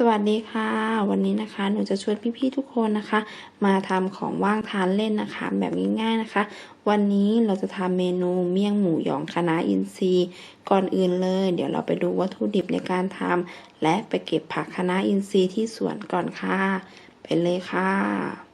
สวัสดีค่ะ วันนี้นะคะหนูจะชวนพี่ๆทุกคนนะคะ มาทำของว่างทานเล่นนะคะ แบบง่ายๆนะคะ วันนี้เราจะทำเมนูเมี่ยงหมูหยองคะน้าอินทรีย์ก่อนอื่นเลย เดี๋ยวเราไปดูวัตถุดิบในการทำและไปเก็บผักคะน้าอินทรีย์ที่สวนก่อนค่ะ ไปเลยค่ะ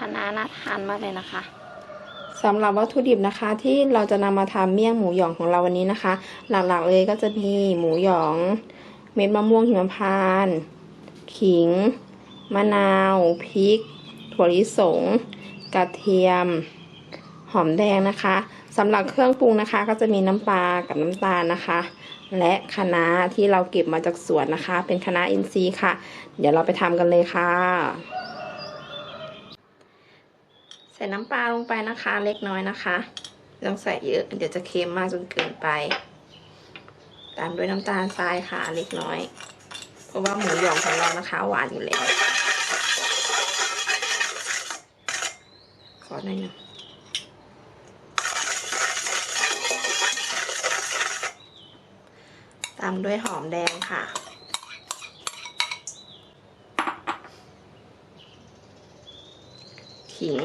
คณะน่าทานมากเลยนะคะสำหรับวัตถุดิบนะคะที่เราจะนำมาทำเมี่ยงหมูหยองของเราวันนี้นะคะ หลักๆเลยก็จะมีหมูหยอง เม็ดมะม่วงหิมพานต์ขิง มะนาวพริก ถั่วลิสง กระเทียม หอมแดงนะคะสำหรับเครื่องปรุงนะคะ ก็จะมีน้ำปลากับน้ำตาลนะคะ และคะน้าที่เราเก็บมาจากสวนนะคะ เป็นคะน้าอินทรีย์ค่ะ เดี๋ยวเราไปทำกันเลยค่ะ ส่น้ำปลาลงไปนะคะ เล็กน้อยนะคะไม่ต้องใส่เยอะเดี๋ยวจะเค็มมากจนเกินไป ตามด้วยน้ำตาลทรายค่ะเล็กน้อย เพราะว่าหมูหยองของเรานะคะ หวานอยู่แล้วขอหน่อยหนึงตามด้วยหอมแดงค่ะขิง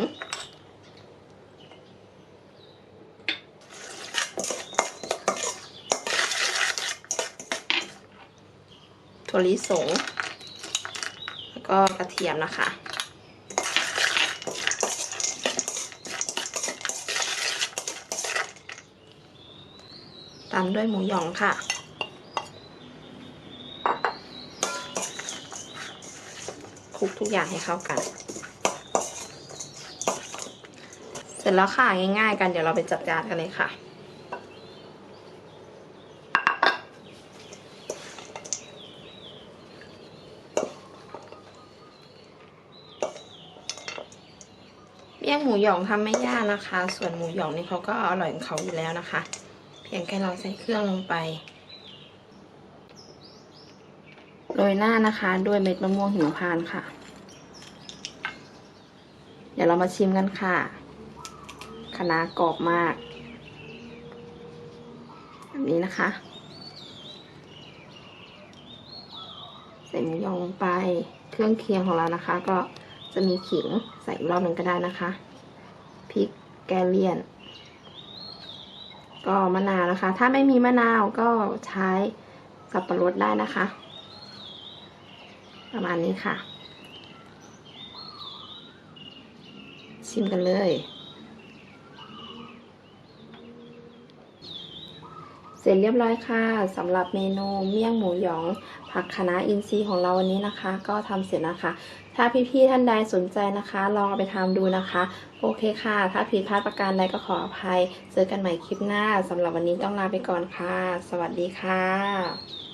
ถั่วลิสง แล้วก็กระเทียมนะคะ ตามด้วยหมูหยองค่ะคลุกทุกอย่างให้เข้ากัน เสร็จแล้วค่ะง่ายๆกันเดี๋ยวเราไปจัดจานกันเลยค่ะ เมี่ยงหมูหยองทำไม่ยากนะคะ ส่วนหมูหยองนี่เขาก็อร่อยของเขาอยู่แล้วนะคะ เพียงแค่เราใส่เครื่องลงไปโรยหน้านะคะด้วยเม็ดมะม่วงหิมพานต์ค่ะ เดี๋ยวเรามาชิมกันค่ะคะน้ากรอบมาก แบบนี้นะคะ ใส่หมูยองลงไป เครื่องเคียงของเรานะคะ ก็ จะมีขิงใส่อีกรอบหนึ่งก็ได้นะคะพริกแกเลียน ก็มะนาวนะคะ ถ้าไม่มีมะนาวก็ใช้สับปะรดได้นะคะ ประมาณนี้ค่ะ ชิมกันเลย เสร็จเรียบร้อยค่ะสำหรับเมนูเมี่ยงหมูหยองผักคะน้าอินทรีย์ของเราวันนี้นะคะ ก็ทำเสร็จนะคะ ถ้าพี่ๆท่านใดสนใจนะคะ ลองเอาไปทำดูนะคะ โอเคค่ะ ถ้าผิดพลาดประการใดก็ขออภัย เจอกันใหม่คลิปหน้าสำหรับวันนี้ต้องลาไปก่อนค่ะ สวัสดีค่ะ